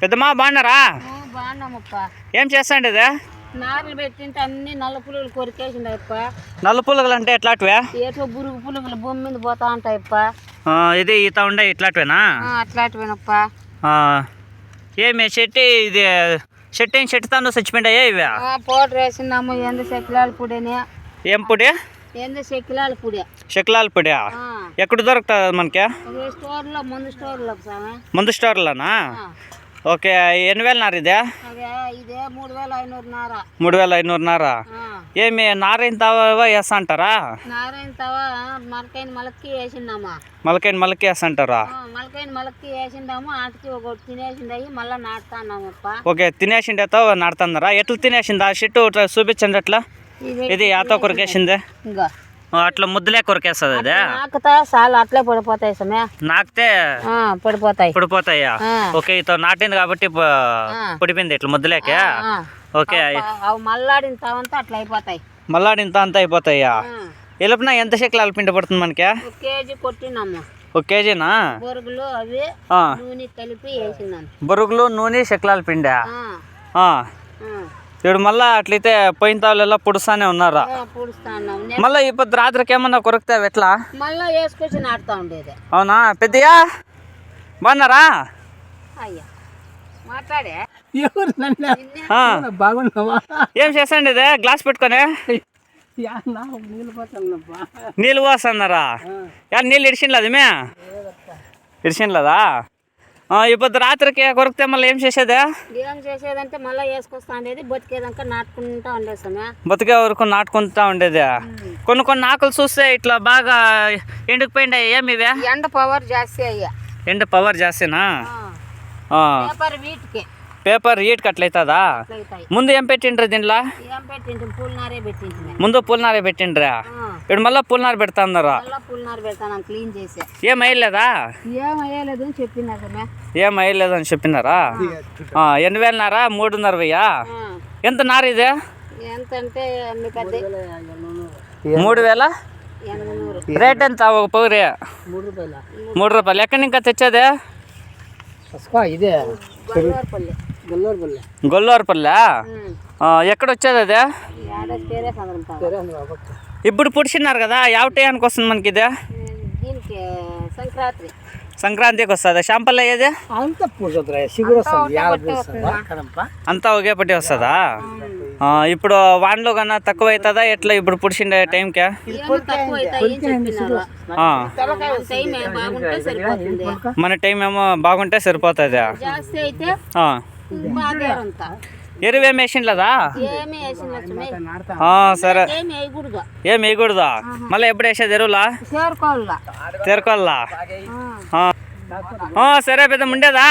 పెద్దమ్మా బాగున్నారా? ఏం చేస్తాండి నారులు పెట్టింటే అన్ని నల్ల పులుగులు కొరికేసిండప్ప నల్ల పుల్లగలు అంటే ఎట్లాంటివే? ఏటో బురుగు పులుగులు భూమి మీద పోతా ఉంటాయప్ప. ఇది ఈత ఉండే ఇట్లాంటివేనా? అట్లాంటివేనప్ప. ఆ, ఏమి చెట్టు ఇది చెట్టు ఏం చెట్టు తాను చచ్చిపోయాయా ఇవి పౌడర్ వేసిందాము ఏందో శకిలాల పొడిని. ఏం పొడి? ఏందో శకిలాల పొడి. శకలాల పొడి ఎక్కడ దొరుకుతుంది మనకి? స్టోర్లో ముందు స్టోర్లో ముందు స్టోర్లోనా? ఓకే ఎన్ని వేలు నారు ఇదే? మూడు వేల ఐనూరు నార. ఏమి నారైన తావా వేస్తా అంటారా మలకైన మలకి నాటుతాన్నామప్ప. ఓకే తినేసిండేతో నాడుతున్నారా ఎట్లా తినేసింది? ఆ చెట్టు చూపించండి అట్లా ఇది యాతో కొరికేసింది అట్లా ముద్దులే కొరికేస్తుంది అదే? నాకుతా చాలా అట్లే పడిపోతాయి సమయ. నాకితే పడిపోతాయి. పడిపోతాయా. ఓకే ఇతో నాటింది కాబట్టి. పడిపోయింది ఇట్లా ముద్దులేకే. ఓకే అవి- అవి మల్లాడిన తావంతా అట్లా అయిపోతాయి. ఇంత అంత అయిపోతాయా. ఎలుపున ఎంత చెక్కలు పిండి పడుతుంది మనకి? కేజీ ఒక కేజీనా? బొరుగులు అవి. నూనె కలిపి వేసినాను. బొరుగులు నూనె చెక్కలాలు పిండా. ఇప్పుడు మళ్ళా అట్లయితే పోయిన తాళ్ళెల్లా పుడుస్తానే ఉన్నారా? మళ్ళీ ఇప్పుడు రాత్రికి ఏమన్నా కొరుకుతావు ఎట్లా? మళ్ళా వేసుకొచ్చి నాటుతా ఉండేది. అవునా? పెద్దయ్యా బాగున్నారా? ఏం చేసండి ఇదే? గ్లాస్ పెట్టుకొని? నీళ్ళు పోస్తున్నారా? యా నీళ్ళు ఇడిచినలేదు మే? ఇడిచినలేదా ఇప్పుడు రాత్రికి కొరికితే మళ్ళీ ఏం చేసేదే? ఏం చేసేదంటే మళ్ళీ వేసుకొస్తా ఉండేది బతికేదాకా నాటుకుంటా ఉండేస్తామే బతికే వరకు నాటుకుంటా ఉండేది. కొన్ని కొన్ని ఆకులు చూస్తే ఇట్లా బాగా ఎండుకుపోయిండే ఏమి ఇవే ఎండ పవర్ జాస్తి అయ్యా. ఎండ పవర్ జాస్తినా? వీటికి. పేపర్ ఈట్ కట్లయితుందా? అవుతాయి ముందు ఏం పెట్టిండ్రు దీంట్లో? ముందు పూలనారే పెట్టిండ్రా? ఇప్పుడు మళ్ళీ పూలనార పెడతాన్నారా మళ్ళీ పూలనార పెడతాను క్లీన్ చేసే. ఏం అయ్యలేదా ఏం అయ్యలేదు అని చెప్పినా సమయ ఏం అయ్యలేదు అని చెప్పినారా? ఆ, ఎన్ని వేలనారా? మూడున్నర వెయ్యా ఎంత నార ఇది? మూడు వేల? నూరు. రేట్ ఎంత? ఒక పౌరి. మూడు రూపాయల? ఎక్కడి ఇంకా తెచ్చేదే? ఇదే? గొల్లూరుపల్లి. ఎక్కడ వచ్చేది అదే. ఇప్పుడు పుడిచినారు కదా ಯಾವ టైంకి వస్తుంది మనకి ఇది సంక్రాంతి. సంక్రాంతికి వస్తుంది. షాంపల్ అయ్యేది అంత అంతా ఒకే పట్టి వస్తుందా? ఇప్పుడు వానలు కన్నా తక్కువ అవుతుందా ఎట్లా ఇప్పుడు పుడిచిండే టైంకి? మన టైం ఏమో బాగుంటే సరిపోతుంది. ఎరువు వేసిండ్లేదా? సరే. ఏమి వేయకూడదు. ఏం వేయకూడదా? మళ్ళీ ఎప్పుడు వేసేది ఎరువులా. ఆ, సరే పెద్ద ఉండేదా